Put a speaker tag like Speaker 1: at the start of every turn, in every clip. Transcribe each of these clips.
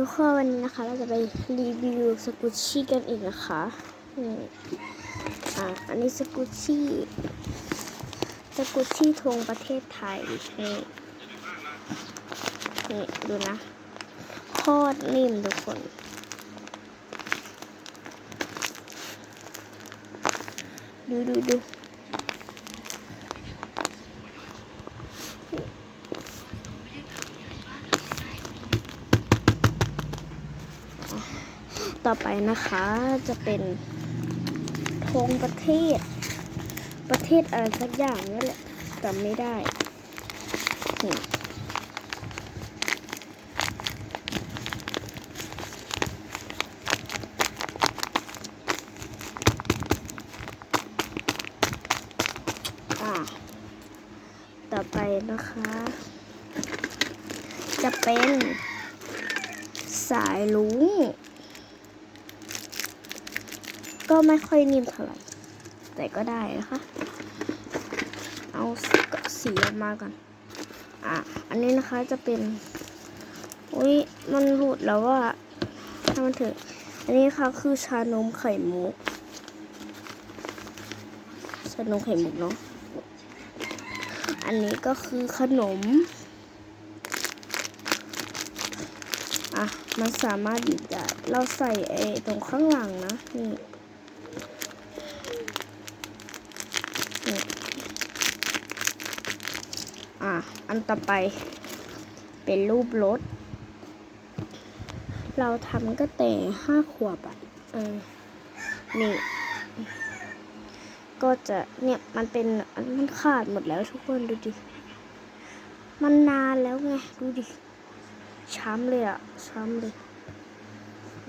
Speaker 1: ทุกคนวันนี้นะคะ เราจะไปรีวิวสกุชชี่กันอีกนะคะนี่อ่าอันนี้สกุชชี่สกุชชี่ธงประเทศไทยนี่นี่ดูนะโคตรนิ่มทุกคนดูดูดู ต่อไปนะคะจะเป็นธงประเทศ ประเทศอะไรสักอย่างนี่แหละจำไม่ได้ต่อไปนะคะ จะเป็นสายลุง ก็ไม่ค่อยนิ่มเท่าไหร่ แต่ก็ได้นะคะ เอาสีออกมาก่อน อะ อันนี้นะคะจะเป็น อุ้ยมันหลุดแล้วว่าถ้ามันเถอะ อันนี้ค่ะคือชานมไข่มุก ชานมไข่มุกเนาะ อันนี้ก็คือขนม อะ มันสามารถหยิบได้ เราใส่ไอ้ตรงข้างหลังนะ นี่ อันต่อไปเป็นรูปรถ เราทำก็แต่ห้าขวบอะเออนี่ ก็จะเนี่ยมันเป็นมันขาดหมดแล้วทุกคนดูดิ มันนานแล้วไง ดูดิ ช้ำเลยอะช้ำเลย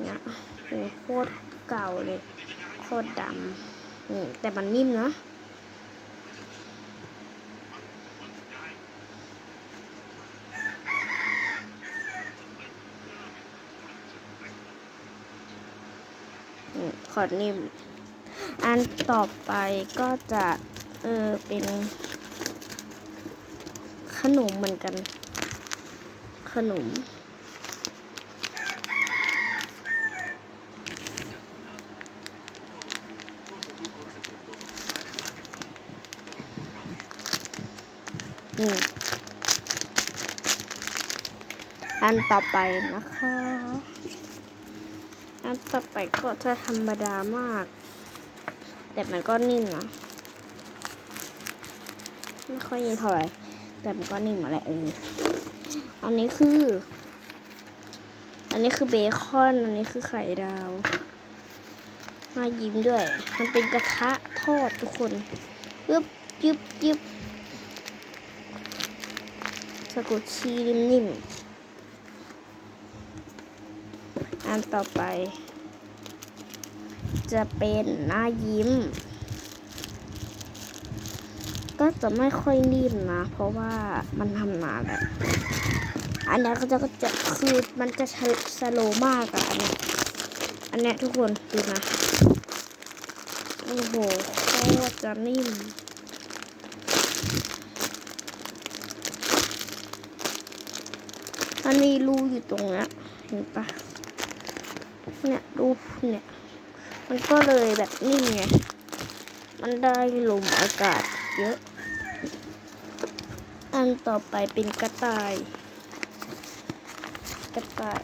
Speaker 1: เนี่ยโหโคตรเก่าเลย โคตรดำนี่แต่มันนิ่มนะ อืมขอดนิ่ม อันต่อไปก็จะเออเป็น ขนมเหมือนกัน ขนม นี่อันต่อไปนะคะ อันต่อไปก็จะธรรมดามาก แต่มันก็นิ่มนะไม่ค่อยนิ่มเท่าไหร่แต่มันก็นิ่มมาแหละเอออันนี้คือ อันนี้คือเบคอน อันนี้คือไข่ดาว มายิ้มด้วย มันเป็นกระทะทอดทุกคนยึบยึบยึบสกุชีนิ่มๆ อันต่อไป จะเป็นหน้ายิ้ม ก็จะไม่ค่อยนิ่มนะ เพราะว่ามันทำนานแล้วอันนี้ก็จะก็จะคือมันจะสโลมากอะอันนี้อันนี้ทุกคนดูนะ โอ้โหโคตรจะนิ่มมันมีรูอยู่ตรงเนี้ยเห็นปะ เนี่ยรูเนี่ย มันก็เลยแบบนิ่มไง มันได้ลมอากาศเยอะ อันต่อไปเป็นกระต่าย กระต่าย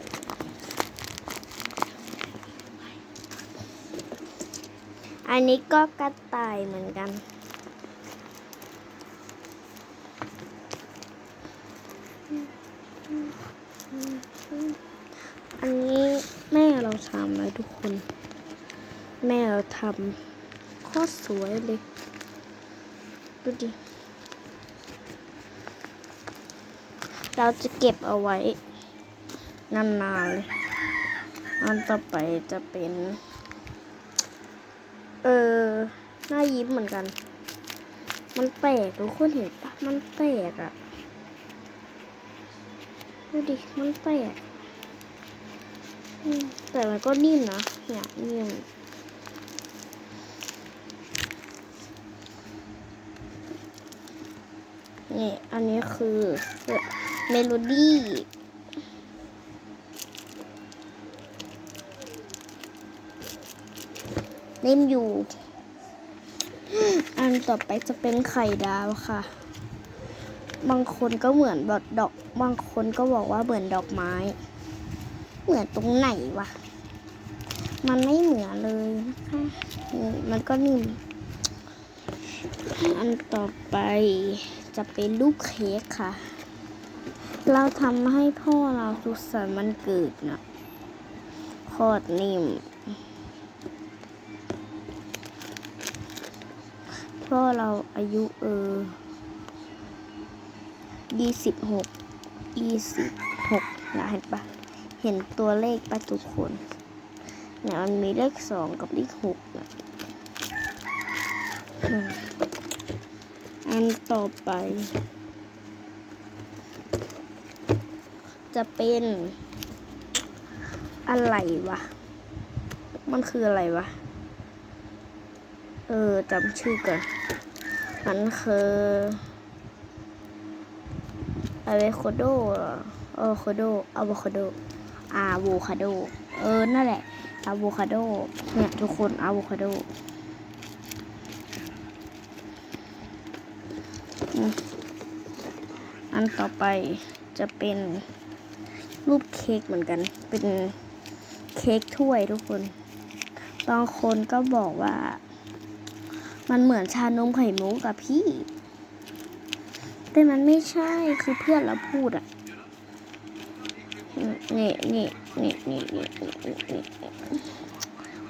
Speaker 1: อันนี้ก็กระต่ายเหมือนกันนี้แม่เราทำเลยทุกคน แม่เราทำโคตรสวยเลย ดูดิ เราจะเก็บเอาไว้ นานๆเลย อันต่อไปจะเป็น เออหน้ายิ้มเหมือนกัน มันแปลกทุกคนเห็นปะมันแปลกอะดูดิ มันแปลกแต่มันก็นิ่มนะเนี่ยนิ่ม นี่ อันนี้คือเมโลดี้เล่นอยู่ อันต่อไปจะเป็นไข่ดาวค่ะ บางคนก็เหมือนแบดอก บางคนก็บอกว่าเหมือนดอกไม้ เหมือนตรงไหนวะ มันไม่เหมือนเลยนะคะมันก็นิ่ม อันต่อไป จะเป็นลูกเค้กค่ะ เราทำให้พ่อเราสุขสันต์วันเกิดนะโคตรนิ่ม พ่อเราอายุเออยี่สิบหกยี่สิบหกนะเห็นปะเห็นตัวเลขปะทุกคนเนี่ยมันมีเลขสองกับเลขหกนะ มันต่อไป จะเป็นอะไรวะ มันคืออะไรวะ เออจำชื่อก่อน มันคืออะโวคาโดเออโคาโดอะโวคาโดอะโวคาโด เออ นั่นแหละอะโวคาโด เนี่ย ทุกคนอะโวคาโด อันต่อไปจะเป็นรูปเค้กเหมือนกัน เป็นเค้กถ้วยทุกคน บางคนก็บอกว่า มันเหมือนชานมไข่มุกกับพี่ แต่มันไม่ใช่ คือเพื่อนเราพูดอะเนี่ยเนี่ยเนี่นี่นี่นี่นี่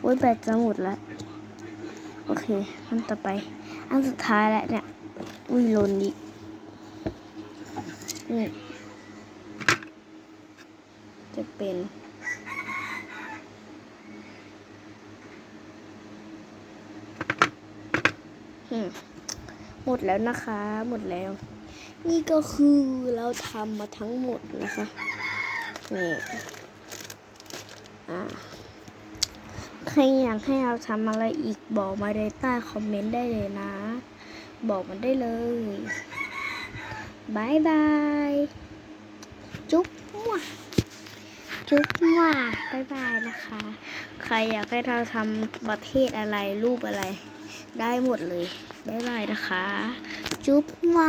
Speaker 1: โอ้ยแบตจะหมดแล้ว โอเค อันต่อไป อันสุดท้ายแล้วเนี่ย อุ้ยหลนดินี่จะเป็นหมดแล้วนะคะ หมดแล้ว นี่ก็คือเราทำมาทั้งหมดนะคะนี่อ่าใครอยากให้เราทำอะไรอีกบอกมาในใต้คอมเมนต์ได้เลยนะ บอกมันได้เลยบายบาย จุ๊บมั่วจุ๊บมั่วบายบายนะคะ ใครอยากให้เราทำประเภทอะไรรูปอะไร ได้หมดเลยบายบายนะคะ จุ๊บมั่ว